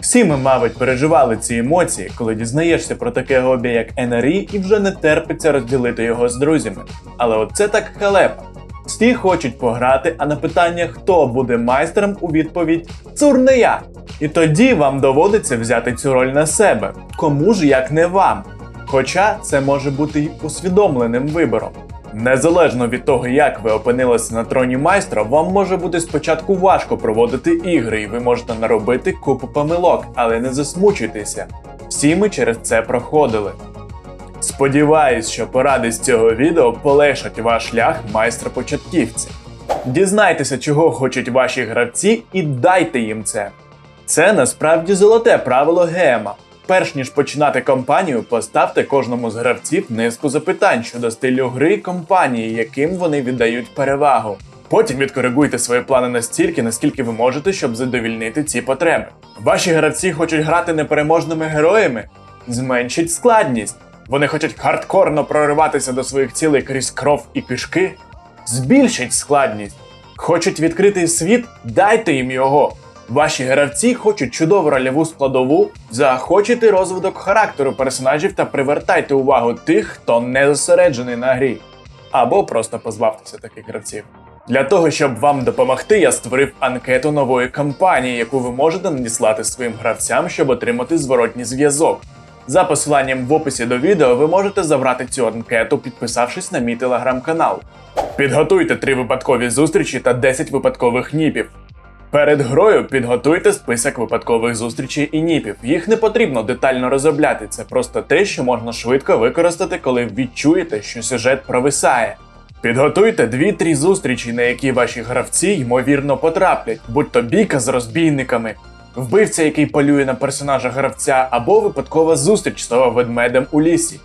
Всі ми, мабуть, переживали ці емоції, коли дізнаєшся про таке хобі, як НРІ, і вже не терпиться розділити його з друзями. Але оце так халепа. Всі хочуть пограти, а на питання, хто буде майстером, у відповідь Цур не я. І тоді вам доводиться взяти цю роль на себе. Кому ж як не вам? Хоча це може бути й усвідомленим вибором. Незалежно від того, як ви опинилися на троні майстра, вам може бути спочатку важко проводити ігри, і ви можете наробити купу помилок, але не засмучуйтеся. Всі ми через це проходили. Сподіваюсь, що поради з цього відео полегшать ваш шлях майстра початківця. Дізнайтеся, чого хочуть ваші гравці, і дайте їм це. Це насправді золоте правило гема. Перш ніж починати кампанію, поставте кожному з гравців низку запитань щодо стилю гри компанії, яким вони віддають перевагу. Потім відкоригуйте свої плани настільки, наскільки ви можете, щоб задовільнити ці потреби. Ваші гравці хочуть грати непереможними героями? Зменшіть складність. Вони хочуть хардкорно прориватися до своїх цілей крізь кров і пішки? Збільшіть складність. Хочуть відкритий світ? Дайте їм його. Ваші гравці хочуть чудову рольову складову, заохочуйте розвиток характеру персонажів та привертайте увагу тих, хто не зосереджений на грі. Або просто позбавтеся таких гравців. Для того, щоб вам допомогти, я створив анкету нової кампанії, яку ви можете надіслати своїм гравцям, щоб отримати зворотній зв'язок. За посиланням в описі до відео ви можете забрати цю анкету, підписавшись на мій телеграм-канал. Підготуйте три випадкові зустрічі та 10 випадкових ніпів. Перед грою підготуйте список випадкових зустрічей і ніпів. Їх не потрібно детально розробляти, це просто те, що можна швидко використати, коли відчуєте, що сюжет провисає. Підготуйте 2-3 зустрічі, на які ваші гравці ймовірно потраплять, будь то бійка з розбійниками, вбивця, який полює на персонажа гравця, або випадкова зустріч з того ведмедем у лісі.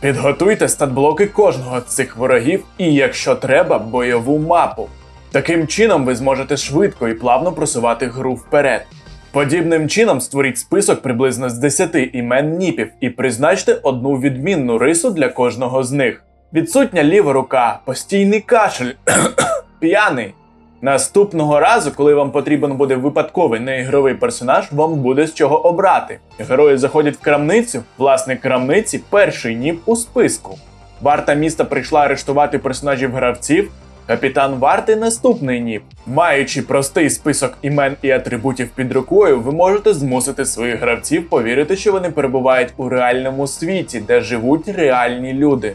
Підготуйте статблоки кожного з цих ворогів і, якщо треба, бойову мапу. Таким чином ви зможете швидко і плавно просувати гру вперед. Подібним чином створіть список приблизно з 10 імен ніпів і призначте одну відмінну рису для кожного з них. Відсутня ліва рука, постійний кашель, п'яний. Наступного разу, коли вам потрібен буде випадковий неігровий персонаж, вам буде з чого обрати. Герої заходять в крамницю, власник крамниці перший ніп у списку. Варта міста прийшла арештувати персонажів гравців. Капітан варти наступний ніп. Маючи простий список імен і атрибутів під рукою, ви можете змусити своїх гравців повірити, що вони перебувають у реальному світі, де живуть реальні люди.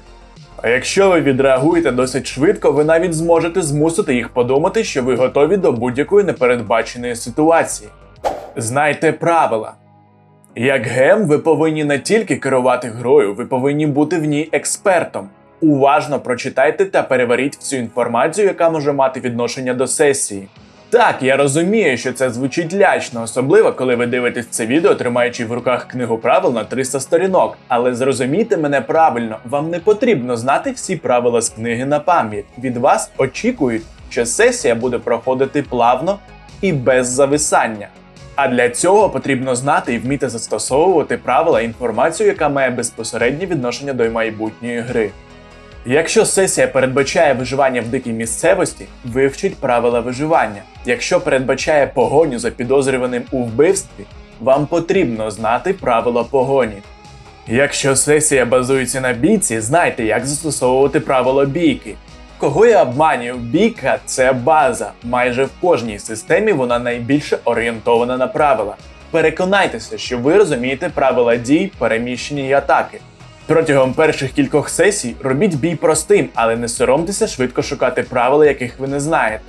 А якщо ви відреагуєте досить швидко, ви навіть зможете змусити їх подумати, що ви готові до будь-якої непередбаченої ситуації. Знайте правила. Як гем, ви повинні не тільки керувати грою, ви повинні бути в ній експертом. Уважно прочитайте та переваріть всю інформацію, яка може мати відношення до сесії. Так, я розумію, що це звучить лячно, особливо коли ви дивитесь це відео, тримаючи в руках книгу правил на 300 сторінок. Але зрозумійте мене правильно, вам не потрібно знати всі правила з книги на пам'ять. Від вас очікують, що сесія буде проходити плавно і без зависання. А для цього потрібно знати і вміти застосовувати правила інформацію, яка має безпосереднє відношення до майбутньої гри. Якщо сесія передбачає виживання в дикій місцевості, вивчіть правила виживання. Якщо передбачає погоню за підозрюваним у вбивстві, вам потрібно знати правила погоні. Якщо сесія базується на бійці, знайте, як застосовувати правила бійки. Кого я обманюю, бійка це база. Майже в кожній системі вона найбільше орієнтована на правила. Переконайтеся, що ви розумієте правила дій, переміщення і атаки. Протягом перших кількох сесій робіть бій простим, але не соромтеся швидко шукати правила, яких ви не знаєте.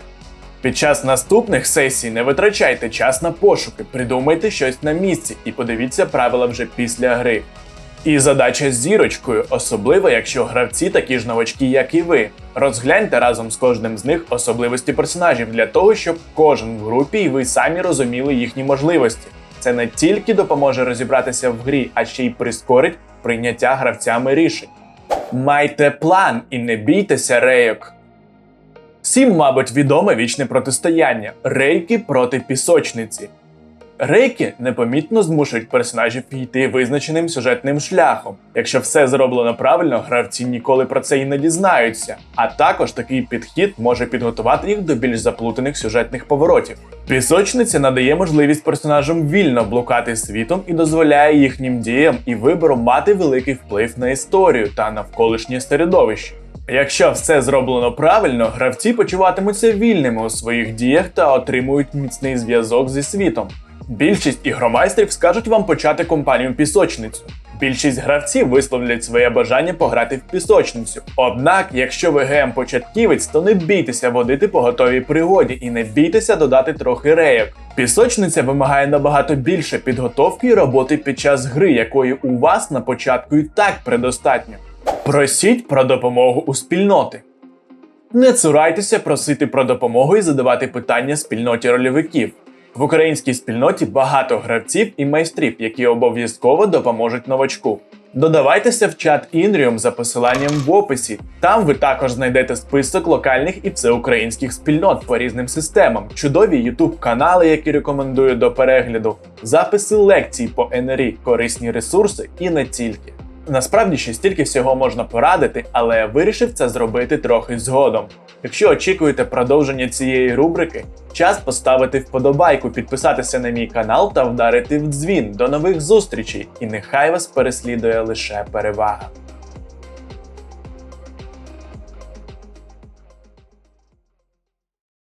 Під час наступних сесій не витрачайте час на пошуки, придумайте щось на місці і подивіться правила вже після гри. І задача з зірочкою, особливо якщо гравці такі ж новачки, як і ви. Розгляньте разом з кожним з них особливості персонажів для того, щоб кожен в групі і ви самі розуміли їхні можливості. Це не тільки допоможе розібратися в грі, а ще й прискорить прийняття гравцями рішень. Майте план і не бійтеся рейок. Всім, мабуть, відоме вічне протистояння рейки проти пісочниці. Рейки непомітно змушують персонажів йти визначеним сюжетним шляхом. Якщо все зроблено правильно, гравці ніколи про це і не дізнаються. А також такий підхід може підготувати їх до більш заплутаних сюжетних поворотів. Пісочниця надає можливість персонажам вільно блукати світом і дозволяє їхнім діям і виборам мати великий вплив на історію та навколишнє середовище. Якщо все зроблено правильно, гравці почуватимуться вільними у своїх діях та отримують міцний зв'язок зі світом. Більшість ігромайстрів скажуть вам почати компанію пісочницю. Більшість гравців висловлять своє бажання пограти в пісочницю. Однак, якщо ви ГМ початківець, то не бійтеся водити по готовій пригоді і не бійтеся додати трохи рейок. Пісочниця вимагає набагато більше підготовки і роботи під час гри, якої у вас на початку і так предостатньо. Просіть про допомогу у спільноти. Не цурайтеся просити про допомогу і задавати питання спільноті рольовиків. В українській спільноті багато гравців і майстрів, які обов'язково допоможуть новачку. Додавайтеся в чат Інріум за посиланням в описі. Там ви також знайдете список локальних і всеукраїнських спільнот по різним системам, чудові YouTube канали, які рекомендую до перегляду, записи лекцій по НРІ, корисні ресурси і не тільки. Насправді ще стільки всього можна порадити, але я вирішив це зробити трохи згодом. Якщо очікуєте продовження цієї рубрики, час поставити вподобайку, підписатися на мій канал та вдарити в дзвін. До нових зустрічей! І нехай вас переслідує лише перевага.